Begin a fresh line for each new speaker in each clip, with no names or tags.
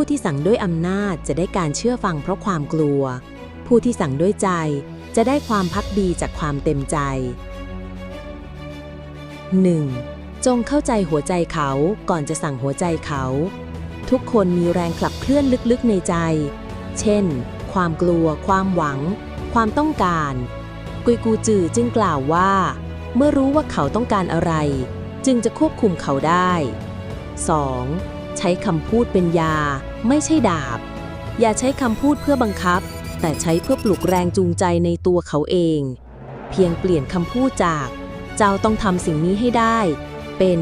ผู้ที่สั่งด้วยอำนาจจะได้การเชื่อฟังเพราะความกลัว ผู้ที่สั่งด้วยใจจะได้ความพักดีจากความเต็มใจ 1. จงเข้าใจหัวใจเขาก่อนจะสั่งหัวใจเขา ทุกคนมีแรงขับเคลื่อนลึกๆในใจ เช่น ความกลัว ความหวัง ความต้องการ กุยกูจือจึงกล่าวว่า เมื่อรู้ว่าเขาต้องการอะไร จึงจะควบคุมเขาได้ 2. ใช้คำพูดเป็นยา ไม่ใช่ดาบ อย่าใช้คำพูดเพื่อบังคับ แต่ใช้เพื่อปลุกแรงจูงใจในตัวเขาเอง เพียงเปลี่ยนคำพูดจาก เจ้าต้องทำสิ่งนี้ให้ได้ เป็น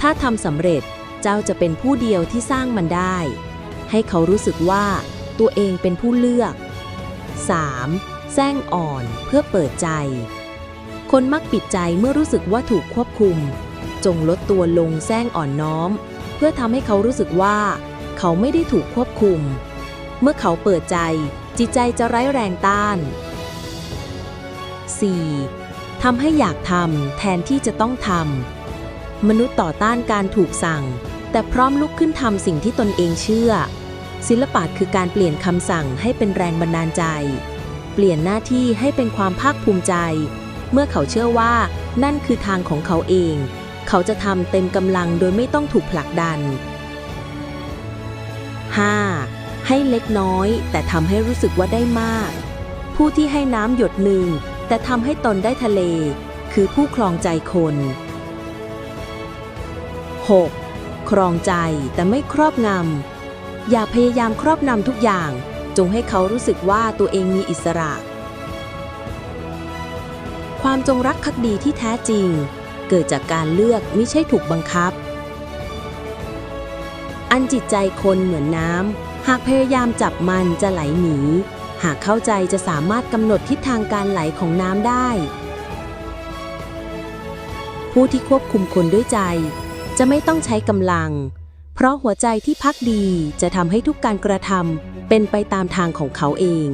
ถ้าทำสำเร็จเจ้าจะเป็นผู้เดียวที่สร้างมันได้ ให้เขารู้สึกว่าตัวเองเป็นผู้เลือก 3. แซงอ่อนเพื่อเปิดใจ คนมักปิดใจเมื่อรู้สึกว่าถูกควบคุม จงลดตัวลงแซงอ่อนน้อม เพื่อทำให้เขารู้สึกว่า เขาไม่ได้ถูกควบคุม เมื่อเขาเปิดใจ จิตใจจะไร้แรงต้าน 4. ทำให้อยากทำแทนที่จะต้องทำมนุษย์ต่อต้านการถูกสั่ง แต่พร้อมลุกขึ้นทำสิ่งที่ตนเองเชื่อ ศิลปะคือการเปลี่ยนคำสั่งให้เป็นแรงบันดาลใจ เปลี่ยนหน้าที่ให้เป็นความภาคภูมิใจ เมื่อเขาเชื่อว่านั่นคือทางของเขาเอง เขาจะทำเต็มกำลังโดยไม่ต้องถูกผลักดัน 5. ให้เล็กน้อย แต่ทำให้รู้สึกว่าได้มาก ผู้ที่ให้น้ำหยดหนึ่ง แต่ทำให้ตนได้ทะเล คือผู้ครองใจคน 6. ครองใจแต่ไม่ครอบงำ อย่าพยายามครอบนำทุกอย่าง จงให้เขารู้สึกว่าตัวเองมีอิสระ ความจงรักภักดีที่แท้จริง เกิดจากการเลือกไม่ใช่ถูกบังคับ อันจิตใจคนเหมือนน้ำ หากพยายามจับมันจะไหลหนี หากเข้าใจจะสามารถกำหนดทิศทางการไหลของน้ำได้ ผู้ที่ควบคุมคนด้วยใจ จะไม่ต้องใช้กำลัง เพราะหัวใจที่พักดีจะทำให้ทุกการกระทำเป็นไปตามทางของเขาเอง